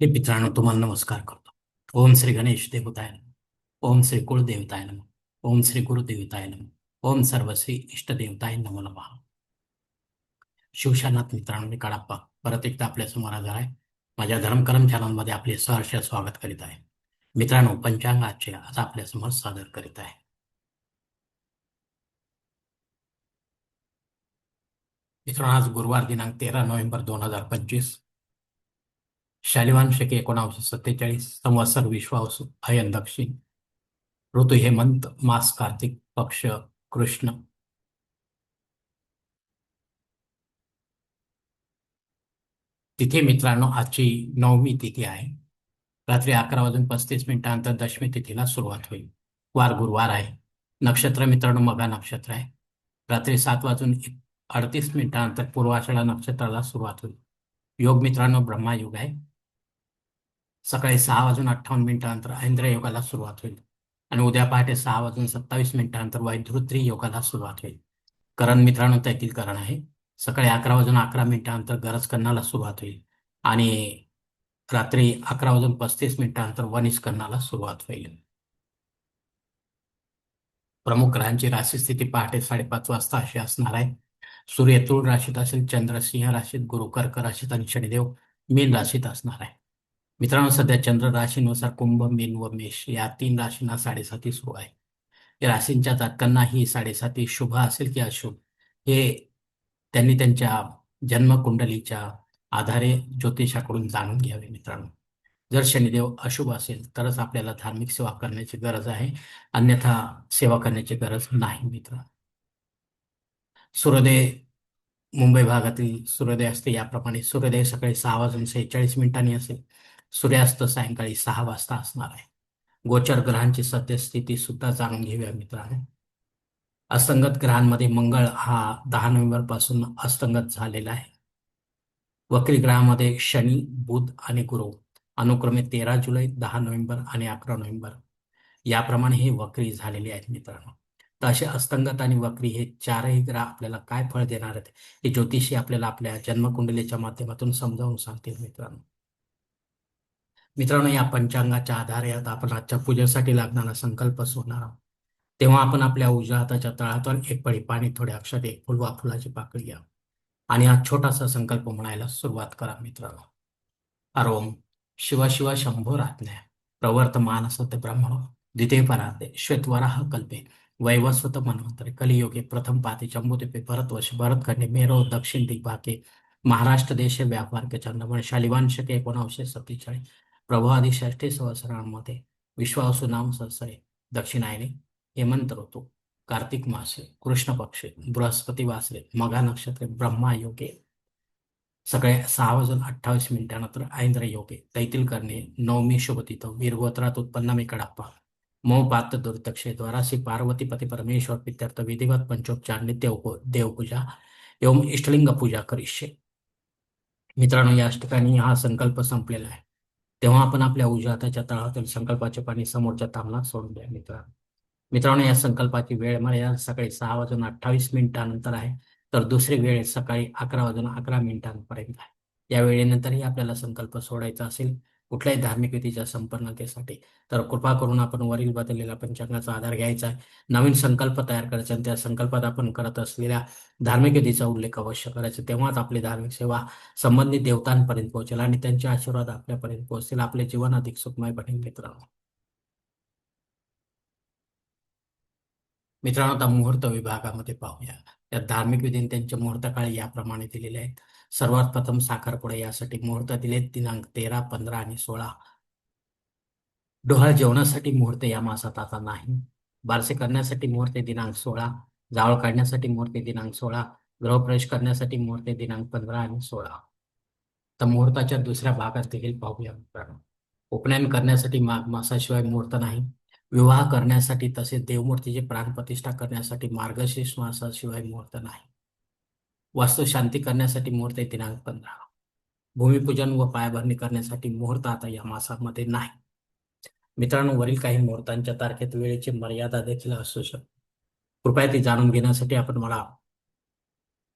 हे मित्रांनो तुम्हाला नमस्कार करतो. ओम श्री गणेश देवताय नम. ओम श्री कुळदेवताय नम. ओम श्री गुरुदेवताय नम. ओम सर्वश्री इष्टदेवताय नमो नमः. शिवशानाथ मित्रांनो मी काळाप्पा. परत एकदा आपल्यासमोर आजार आहे. माझ्या धर्मकरम चॅनलमध्ये आपले सहर्ष स्वागत करीत आहे. मित्रांनो पंचांग आजचे आज आपल्यासमोर सादर करीत आहे. मित्रांनो आज गुरुवार दिनांक तेरा नोव्हेंबर दोन हजार पंचवीस. शालिवान शके एकोणावीसशे सत्तेचाळीस संवत्सर विश्वावसु अयन दक्षिण. ऋतू हेमंत मास कार्तिक पक्ष कृष्ण. तिथे मित्रांनो आजची नवमी तिथी आहे. रात्री अकरा वाजून पस्तीस मिनिटांनंतर दशमी तिथीला सुरुवात होईल. वार गुरुवार आहे. नक्षत्र मित्रांनो मगा नक्षत्र आहे. रात्री सात वाजून अडतीस मिनिटांनंतर पूर्वाषाढा नक्षत्राला सुरुवात होईल. योग मित्रांनो ब्रह्मायुग आहे. सकाळी सहा वाजून अठ्ठावन्न मिनिटानंतर ऐंद्र योगाला सुरुवात होईल. आणि उद्या पहाटे सहा वाजून सत्तावीस मिनिटानंतर वैधृत्री योगाला सुरुवात होईल. करण मित्रांनो त्यातील करण आहे. सकाळी अकरा वाजून अकरा मिनिटानंतर गरज करण्याला सुरुवात होईल. आणि रात्री अकरा वाजून पस्तीस मिनिटानंतर वनिश सुरुवात होईल. प्रमुख ग्रहांची राशी स्थिती पहाटे साडेपाच वाजता अशी असणार आहे. सूर्य तुळ राशीत असेल चंद्र सिंह राशीत गुरु कर्क राशीत आणि शनिदेव मीन राशीत असणार आहे. मित्रांनो सध्या चंद्र राशीनुसार कुंभ मीन व मेष या तीन राशींना साडेसाती सुरू आहे. या राशींच्या जातकांना ही साडेसाती शुभ असेल की अशुभ हे त्यांनी त्यांच्या जन्मकुंडलीच्या आधारे ज्योतिषाकडून जाणून घ्यावे मित्रांनो. जर शनिदेव अशुभ असेल तरच आपल्याला धार्मिक सेवा करण्याची गरज आहे. अन्यथा सेवा करण्याची गरज नाही मित्र. सूर्योदय मुंबई भागातील सूर्योदय असते. याप्रमाणे सूर्योदय सकाळी सहा वाजून सेहेचाळीस मिनिटांनी असेल. सूर्यास्त सायंकाळी सहा वाजता असणार आहे. गोचर ग्रहांची सद्यस्थिती सुद्धा जाणून घेऊया मित्रांनो. असंगत ग्रहांमध्ये मंगळ हा दहा नोव्हेंबरपासून अस्तंगत झालेला आहे. वक्री ग्रहामध्ये शनी बुध आणि गुरु. अनुक्रमे तेरा जुलै दहा नोव्हेंबर आणि अकरा नोव्हेंबर. याप्रमाणे हे वक्री झालेले आहेत मित्रांनो. तर असे अस्तंगत आणि वक्री हे चारही ग्रह आपल्याला काय फळ देणार आहेत हे ज्योतिषी आपल्याला आपल्या जन्मकुंडलीच्या माध्यमातून समजावून सांगतील मित्रांनो. मित्रांनो या पंचांगाच्या आधारे आता आपण आजच्या पूजेसाठी लागणारा संकल्प सोडणार आहोत. तेव्हा आपण आपल्या उजव्या हाताच्या तळातून एक पळी पाणी थोड्या अक्षर एक फुलवा फुलाची पाकळी घ्या. आणि हा छोटासा संकल्प म्हणायला सुरुवात करा मित्रांनो. अरोम शिव शिव शंभो रात्न्या प्रवर्तमान सत्य ब्रह्मणो द्वितीय पराते श्वेतवराह कल्पे वैवस्वत मनवंतरे कलियोगे प्रथम पाते चंबुदिपे भरतवर्ष भरतखंडे मेरो दक्षिण दिग्भागे महाराष्ट्र देश व्यापार के चंद्रमण शालिवांश के एकोणावीसशे सत्तेचाळीस प्रभादी षष्ठी सहस्रांमध्ये विश्वासू नाम संवत्सरे दक्षिणायने हेमंत ऋतू कार्तिक मासे कृष्ण पक्षे बृहस्पती वासरे मघा नक्षत्रे ब्रह्मा योगे सगळे सहा वाजून अठ्ठावीस मिनिटानंतर ऐंद्र योगे तैतील करणे नवमी शुभतिथ वीरगोत्रात उत्पन्न मी कडाप्पा मो पात्र दुर्दक्षे द्वारासी पार्वती पती परमेश्वर पित्यर्थ विधिवत पंचोपचार नित्य देवपूजा एवं इष्टलिंग पूजा करिष्ये. मित्रांनो या ठिकाणी हा संकल्प संपलेला आहे. तेव्हा आपण आपल्या उजव्या हाताच्या तळातील संकल्पाचे पाणी समोरच्या तामला सोडून द्या मित्रांनो. मित्रांनो या संकल्पाची वेळ मर्यादा सकाळी सहा वाजून अठ्ठावीस मिनिटानंतर आहे तर दुसरी वेळ सकाळी अकरा वाजून अकरा मिनिटांपर्यंत आहे. या वेळेनंतरही आपल्याला संकल्प सोडायचा असेल कुठल्याही धार्मिक विधीच्या संपन्नतेसाठी. तर कृपा करून आपण वरील बदललेल्या पंचांगाचा आधार घ्यायचा आहे. नवीन संकल्प तयार करायचा आणि त्या संकल्पात आपण करत असलेल्या धार्मिक विधीचा उल्लेख अवश्य करायचा तेव्हाच आपली धार्मिक सेवा संबंधित देवतांपर्यंत पोहोचेल आणि त्यांचे आशीर्वाद आपल्यापर्यंत पोहोचतील. आपले जीवन अधिक सुखमय बनेल मित्रांनो मित्रांनो आता मुहूर्त विभागामध्ये पाहूया. त्या धार्मिक विधीने त्यांचे मुहूर्त काळ याप्रमाणे दिलेले आहेत. सर्वात प्रथम साखरपुडा यासाठी मुहूर्त दिले. दिनांक तेरा पंधरा आणि सोळा. डोहाळ जेवणासाठी मुहूर्त या मासात आता नाही. बारसे करण्यासाठी मुहूर्त दिनांक सोळा. जावळ काढण्यासाठी मुहूर्त दिनांक सोळा. गृहप्रवेश करण्यासाठी मुहूर्त दिनांक पंधरा आणि सोळा. तर मुहूर्ताच्या दुसऱ्या भागात देखील पाहूया मित्रांनो. उपनयन करण्यासाठी माघ मासाशिवाय मुहूर्त नाही. विवाह करण्यासाठी तसेच देवमूर्तीची प्राणप्रतिष्ठा करण्यासाठी मार्गशीर्ष मासाशिवाय मुहूर्त नाही. वास्तू शांती करण्यासाठी मुहूर्त आहे दिनांक पंधरा भूमिपूजन व पायाभरणी करण्यासाठी मुहूर्त आता या मासामध्ये नाही. मित्रांनो वरील काही मुहूर्तांच्या तारखेत वेळेची मर्यादा देखील असू शकते. कृपया ती जाणून घेण्यासाठी आपण मला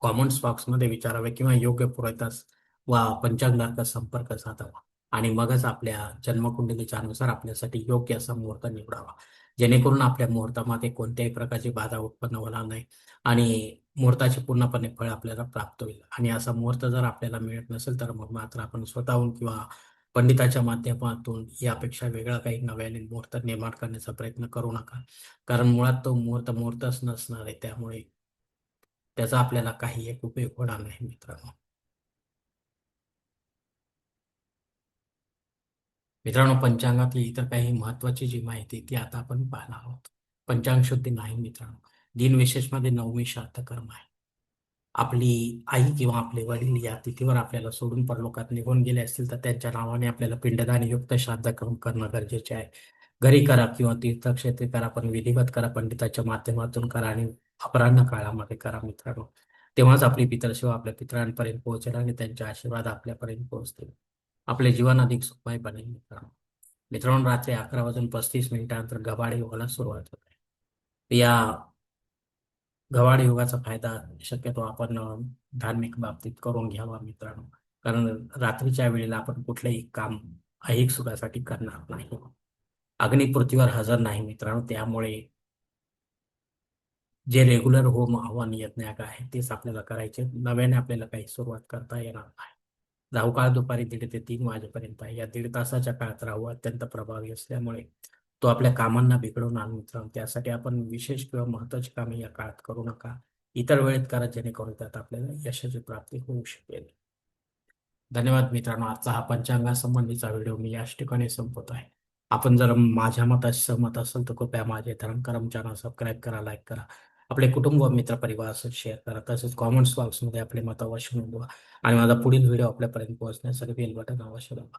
कॉमेंट्स बॉक्समध्ये विचारावे किंवा योग्य पुरवठास वा पंचांगाचा संपर्क साधावा आणि मगच आपल्या जन्मकुंडलीच्या अनुसार आपल्यासाठी योग्य असा मुहूर्त निवडावा. जेणेकरून आपल्या मुहूर्तामध्ये कोणत्याही प्रकारची बाधा उत्पन्न होणार नाही आणि मुहूर्ताचे पूर्णपणे फळ आपल्याला प्राप्त होईल. आणि असा मुहूर्त जर आपल्याला मिळत नसेल तर मग मात्र आपण स्वतःहून किंवा पंडिताच्या माध्यमातून यापेक्षा वेगळा काही नव्याने मुहूर्त निर्माण करण्याचा प्रयत्न करू नका. कारण मुळात तो मुहूर्त मुहूर्तच नसणार आहे. त्यामुळे त्याचा आपल्याला काही एक उपयोग होणार नाही मित्रांनो. मित्रांनो पंचांगातली इतर काही महत्वाची जी माहिती ती आता आपण पाहणार आहोत. पंचांग शुद्धी नाही मित्रांनो. दिनविशेषमध्ये नवमी श्राद्ध कर्म आहे. आपली आई किंवा आपले वडील या तिथीवर आपल्याला सोडून परलोकात निघून गेले असतील तर त्यांच्या नावाने आपल्याला पिंडदान युक्त श्राद्ध कर्म करणं गरजेचे आहे. घरी करा किंवा तीर्थक्षेत्री करा पण विधिवत करा पंडिताच्या माध्यमातून करा आणि अपराह्न काळामध्ये करा मित्रांनो. तेव्हाच आपली पितरसेवा आपल्या पितरांपर्यंत पोहोचेल आणि त्यांचे आशीर्वाद आपल्यापर्यंत पोहोचतील. आपले जीवन अधिक सुखमय बनेल मित्रांनो. मित्रांनो रात्री अकरा वाजून पस्तीस मिनिटानंतर गबाडी व्हायला सुरुवात होते. या गवाड योगाचा फायदा शक्यतो आपण धार्मिक बाबतीत करून घ्यावा मित्रांनो. कारण रात्रीच्या वेळेला आपण कुठलंही काम ऐहिक सुखासाठी करणार नाही. अग्नी पृथ्वीवर हजर नाही मित्रांनो त्यामुळे जे रेग्युलर होम आव्हान यज्ञ आहे तेच आपल्याला करायचे नव्याने आपल्याला काही सुरुवात करता येणार नाही. राहू काळ दुपारी दीड ते तीन वाजेपर्यंत आहे. या दीड तासाच्या काळात राहू अत्यंत प्रभावी असल्यामुळे तो आपल्या कामांना बिघडवणार मित्रांनो त्यासाठी आपण विशेष किंवा महत्वाची कामे या काळात करू नका. इतर वेळेत करा जेणेकरून त्यात आपल्याला यशाची प्राप्ती होऊ शकेल. धन्यवाद मित्रांनो. आजचा हा पंचांगासंबंधीचा व्हिडिओ मी याच ठिकाणी संपवत आहे. आपण जर माझ्या मताशी सहमत असेल तर कृपया माझे धर्मकरम चॅनल सबस्क्राईब करा लाईक करा. आपले कुटुंब व मित्र परिवार असं शेअर करा. तसेच कॉमेंट्स बॉक्समध्ये आपले मत अवश्य नोंदवा. आणि माझा पुढील व्हिडिओ आपल्यापर्यंत पोहोचण्यासाठी बेल बटन अवश्य दाबा.